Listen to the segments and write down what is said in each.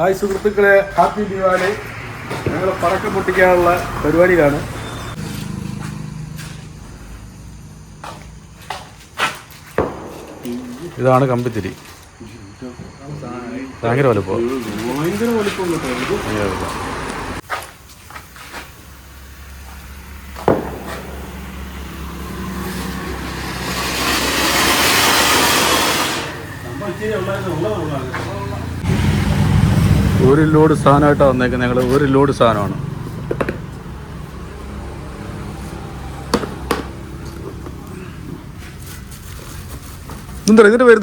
Hi സുഹൃത്തുക്കളെ happy Diwali. ഞങ്ങൾ പടക്കം പൊട്ടിക്കാനുള്ള പരിപാടിയിലാണ്. ഇതാണ് കമ്പിത്തിരി. ഭയങ്കര വലുപ്പം. ഭയങ്കര വലിപ്പം. ഉണ്ടായിരുന്നു ഉള്ളതാണ് ഒരു ലോഡ് സാധനമായിട്ടാണ് വന്നേക്കുന്നത് ഞങ്ങൾ ഒരു ലോഡ് സാധനമാണ്. എന്താ ഇതിന്റെ പേര്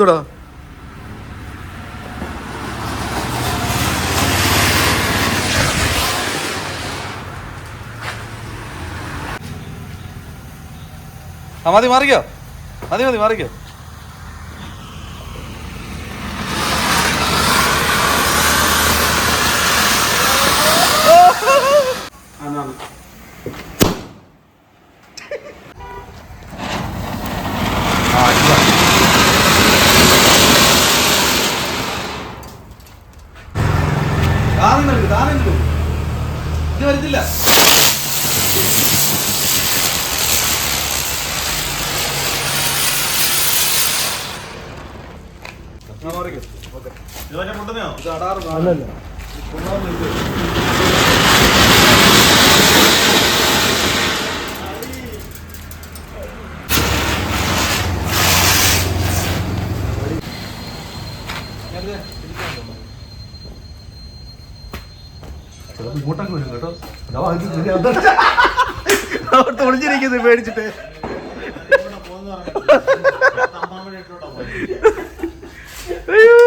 ആ മതി മാറിക്കോ. മതി മതി മാറിക്കോ. പൊട്ടുന്നോ ഇത് അടാറ് അല്ലല്ല. ഇങ്ങോട്ടൊക്കെ വരും കേട്ടോ. അവിടുത്തെ ഒളിഞ്ഞിരിക്കുന്നത് പേടിച്ചിട്ട്. അയ്യോ.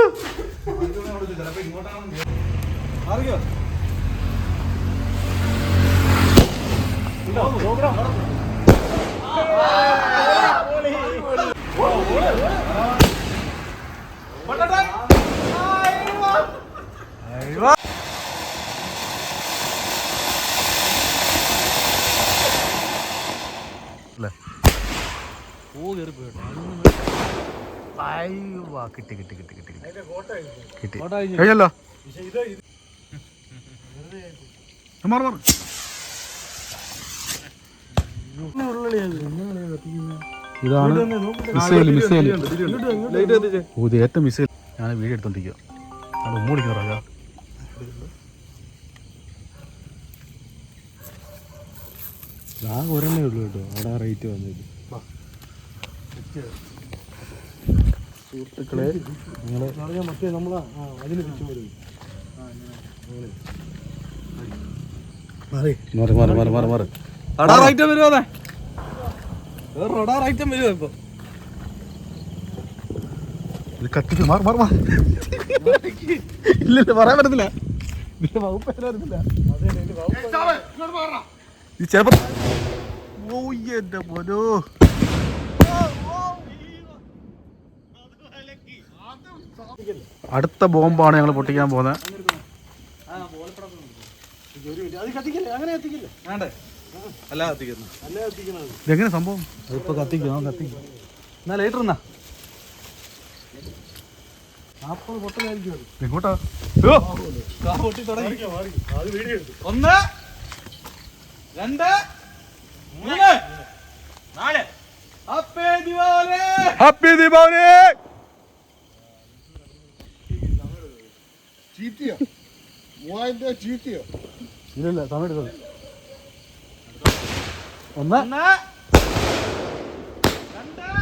മാറിക്കോ അല്ലേ ഓ കയറി പോയിട്ടോ അയ്യോ കിട്ടി കിട്ടി കിട്ടി കിട്ടി കിട്ടി. കിട്ടി. കഴിഞ്ഞല്ലോ മാറി മാറി. ഇതാണ് മിസൈൽ മിസൈൽ. ഇത് ഏറ്റവും മിസൈൽ. ഞാൻ വീഡിയോ എടുത്തോണ്ടിരിക്കുക ഞാൻ ഉമ്മൂടിക്കുന്നറാ ആ ഒരെണ്ണേ ഉള്ളൂ കേട്ടോ. അവിടെ റേറ്റ് വന്നത്. സുഹൃത്തുക്കളെ നിങ്ങൾ മറ്റേ നമ്മൾ അതിന് ചുറ്റും വരും മാറി. മാറി മാറി മാറി മാറി റഡാർ ഐറ്റം വരുമോ റഡാർ ഐറ്റം വരുമോ ഇപ്പൊ. കത്തിക്ക് മാറി മാറി മാറി. ഇല്ല ഇല്ല പറയാൻ പറ്റത്തില്ല. ഇതിന്റെ വകുപ്പ് പറ്റത്തില്ല. ഓ എന്റെ പോലോ അടുത്ത ബോംബാണ് ഞങ്ങൾ പൊട്ടിക്കാൻ പോകുന്നത്. ഇതെങ്ങനെ സംഭവം? ഇപ്പൊ കത്തിക്കും എന്നാ ലൈറ്റർ എന്നാ എങ്ങോട്ടാ ഒന്ന് രണ്ട് മൂന്ന് നാല്. ഹാപ്പി ദീപാവലി ഹാപ്പി ചീറ്റിയോ മൂവായിരം രൂപ ചീറ്റിയോ ഇല്ല സമയം എടുത്തത് ഒന്ന്. ഒന്ന്. രണ്ട്.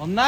ഒന്ന്.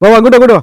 വാ അങ്ങോട്ടോ അങ്ങോട്ടോ